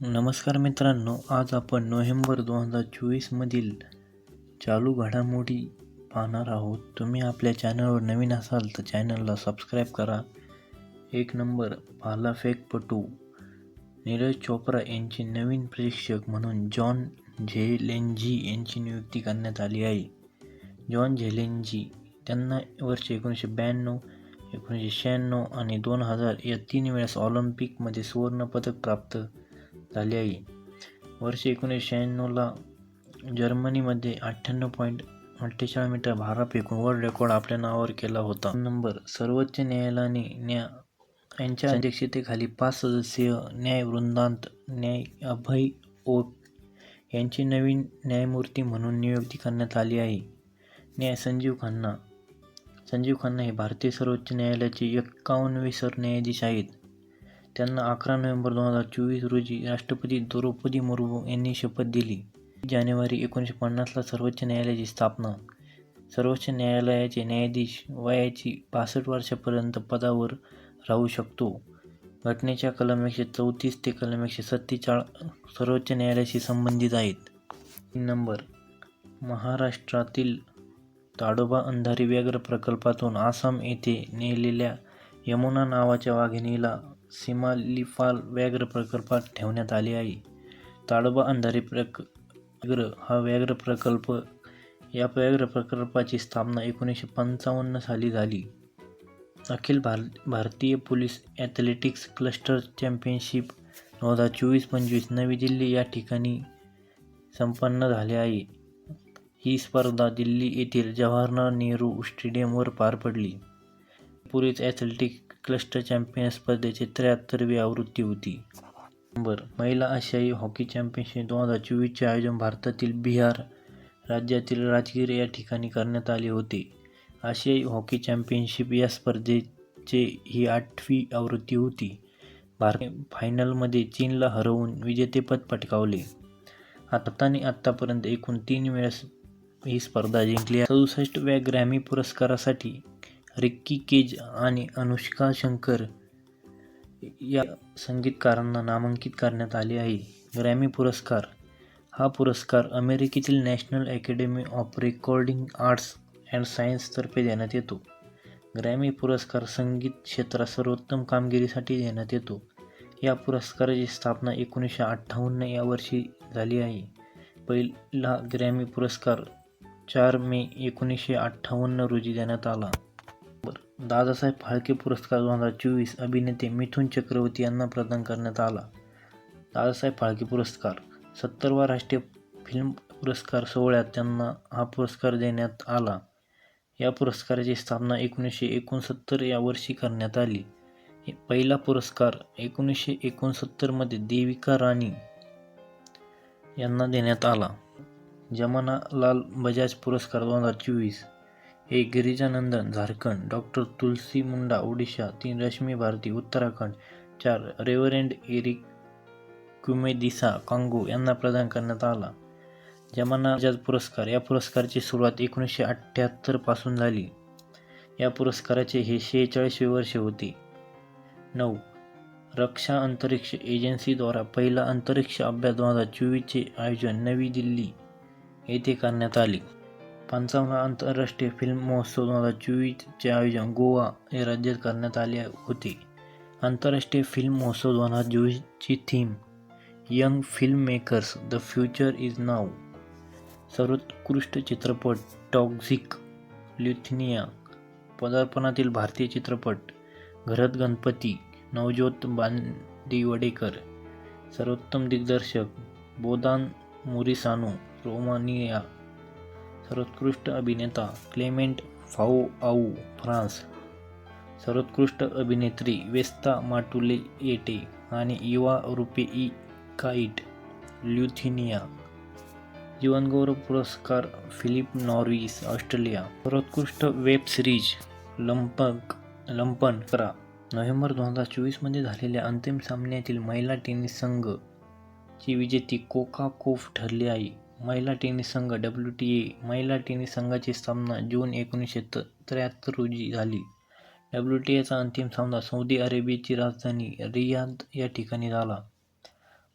नमस्कार मित्रांनो आज आपण नोव्हेंबर दोन हजार चोवीसमधील चालू घडामोडी पाहणार आहोत. तुम्ही आपल्या चॅनलवर नवीन असाल तर चॅनलला सबस्क्राईब करा. एक नंबर भालाफेकपटू नीरज चोप्रा यांचे नवीन प्रशिक्षक म्हणून जॉन झेलेंजी यांची नियुक्ती करण्यात आली आहे. जॉन झेलेंजी त्यांना वर्ष एकोणीसशे ब्याण्णव एकोणीसशे शहाण्णव आणि दोन हजार या तीन वेळेस ऑलिम्पिकमध्ये सुवर्णपदक प्राप्त झाली आहे. वर्ष एकोणीसशे शहाण्णवला जर्मनीमध्ये अठ्ठ्याण्णव पॉईंट अठ्ठेचाळीस मीटर भारा फेकून वर्ल्ड रेकॉर्ड आपल्या नावावर केला होता. नंबर सर्वोच्च न्यायालयाने न्या यांच्या अध्यक्षतेखाली पाच सदस्यीय न्यायवृंदांत न्याय अभय ओक यांची नवीन न्यायमूर्ती म्हणून नियुक्ती करण्यात आली आहे. न्याय संजीव खन्ना संजीव खन्ना हे भारतीय सर्वोच्च न्यायालयाचे एक्कावन्नवे सरन्यायाधीश आहेत. त्यांना अकरा नोव्हेंबर दोन हजार चोवीस रोजी राष्ट्रपती द्रौपदी मुर्मू यांनी शपथ दिली. जानेवारी एकोणीसशे पन्नासला सर्वोच्च न्यायालयाची स्थापना. सर्वोच्च न्यायालयाचे न्यायाधीश वयाची पासष्ट वर्षापर्यंत पदावर राहू शकतो. घटनेच्या कलम एकशे चौतीस ते कलम एकशे सत्तेचाळ सर्वोच्च न्यायालयाशी संबंधित आहेत. तीन नंबर. महाराष्ट्रातील ताडोबा अंधारी व्याघ्र प्रकल्पातून आसाम येथे नेलेल्या यमुना नावाच्या वाघिणीला सीमालिपाल व्याघ्र प्रकल्पात ठेवण्यात आले आहे. ताडोबा अंधारी प्रक व्याघ्र हा व्याघ्र प्रकल्प या व्याघ्र प्रकल्पाची स्थापना एकोणीसशे पंचावन्न साली झाली. अखिल भार भारतीय पोलीस ॲथलेटिक्स क्लस्टर चॅम्पियनशिप दोन हजार चोवीस पंचवीस नवी दिल्ली या ठिकाणी संपन्न झाले आहे. ही स्पर्धा दिल्ली येथील जवाहरलाल नेहरू स्टेडियमवर पार पडली. पुरीच ॲथलेटिक क्लस्टर चॅम्पियन स्पर्धेची त्र्याहत्तरवी आवृत्ती होती. नंबर महिला आशियाई हॉकी चॅम्पियनशिप दोन हजार चोवीसचे आयोजन भारतातील बिहार राज्यातील राजगीर या ठिकाणी करण्यात आले होते. आशियाई हॉकी चॅम्पियनशिप या स्पर्धेचे ही आठवी आवृत्ती होती. भारत फायनलमध्ये चीनला हरवून विजेतेपद पटकावले. भारताने आत्तापर्यंत एकूण तीन वेळेस ही स्पर्धा जिंकली आहे. सदुसष्टव्या ग्रॅमी पुरस्कारासाठी रिक्की केज आणि अनुष्का शंकर या संगीतकारांना नामांकित करण्यात आले आहे. ग्रॅमी पुरस्कार. हा पुरस्कार अमेरिकेतील National Academy of Recording Arts and सायन्सतर्फे देण्यात येतो. ग्रॅमी पुरस्कार संगीत क्षेत्रात सर्वोत्तम कामगिरीसाठी देण्यात येतो. या पुरस्काराची स्थापना एकोणीसशे अठ्ठावन्न या वर्षी झाली आहे. पहिला ग्रॅमी पुरस्कार चार मे एकोणीसशे अठ्ठावन्न रोजी देण्यात आला. दादासाहेब फाळके पुरस्कार दोन हजार चोवीस अभिनेते मिथुन चक्रवर्ती यांना प्रदान करण्यात आला. दादासाहेब फाळके पुरस्कार सत्तरवा राष्ट्रीय फिल्म पुरस्कार सोहळ्यात त्यांना हा पुरस्कार देण्यात आला. या पुरस्काराची स्थापना एकोणीसशे एकोणसत्तर या वर्षी करण्यात आली. पहिला पुरस्कार एकोणीसशे एकोणसत्तरमध्ये देविका राणी यांना देण्यात आला. जमनालाल बजाज पुरस्कार दोन हजार चोवीस हे गिरिजानंदन झारखंड डॉक्टर तुलसी मुंडा ओडिशा तीन रश्मी भारती उत्तराखंड चार रेव्हरेंड एरिक कुमेदिसा कांगो यांना प्रदान करण्यात आला. जमाना बजाज पुरस्कार या पुरस्काराची सुरुवात एकोणीसशे अठ्ठ्याहत्तरपासून झाली. या पुरस्काराचे हे शेहेचाळीसवे वर्ष होते. नऊ. रक्षा अंतरिक्ष एजन्सीद्वारा पहिला अंतरिक्ष अभ्यास दोन हजार चोवीसचे आयोजन नवी दिल्ली येथे करण्यात आले. पंचावन्न आंतरराष्ट्रीय फिल्म महोत्सव दोन हजार चोवीसचे आयोजन गोवा या राज्यात करण्यात आले होते. आंतरराष्ट्रीय फिल्म महोत्सव दोन हजार चोवीसची theme young film makers the future is नाव सर्वोत्कृष्ट चित्रपट टॉक्झिक ल्युथिनिया पदार्पणातील भारतीय चित्रपट घरत गणपती नवज्योत बांदिवडेकर. सर्वोत्तम दिग्दर्शक बोदान मुरिसानो रोमानिया. सर्वोत्कृष्ट अभिनेता क्लेमेंट फाऊ आऊ फ्रान्स. सर्वोत्कृष्ट अभिनेत्री वेस्ता माटुले येटे आणि युवा रुपेई काईट ल्युथिनिया. जीवनगौरव पुरस्कार फिलिप नॉर्विस ऑस्ट्रेलिया. सर्वोत्कृष्ट वेब सिरीज लंपक लंपन करा. नोव्हेंबर दोन हजार चोवीसमध्ये झालेल्या अंतिम सामन्यातील महिला टेनिस संघ ची विजेती कोका कोफ ठरली आहे. महिला टेनिस संघ डब्ल्यू टी ए महिला टेनिस संघाची स्थापना जून एकोणीसशे त त्र्याहत्तर रोजी झाली. डब्ल्यू टी एचा अंतिम सामना सौदी अरेबियाची राजधानी रियाद या ठिकाणी झाला.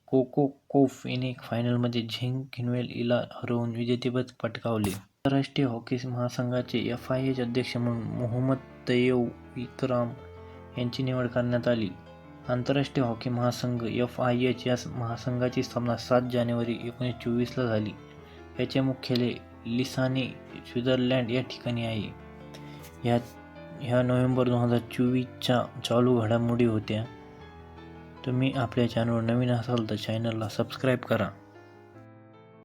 कोको कोफ हिने फायनलमध्ये झेंग किनवेल हिला हरवून विजेतेपद पटकावले. आंतरराष्ट्रीय हॉकी महासंघाचे एफ आय एच अध्यक्ष म्हणून मोहम्मद तैयब इकराम यांची निवड करण्यात आली. आंतरराष्ट्रीय हॉकी महासंघ एफ आय एच या महासंघाची स्थापना सात जानेवारी एकोणीसशे चोवीसला झाली. याचे मुख्यालय लिसाने स्वित्झर्लंड या ठिकाणी आहे. ह्या ह्या नोव्हेंबर दोन हजार चोवीसच्या चालू घडामोडी होत्या. तुम्ही आपल्या चॅनलवर नवीन असाल तर चॅनलला सबस्क्राईब करा.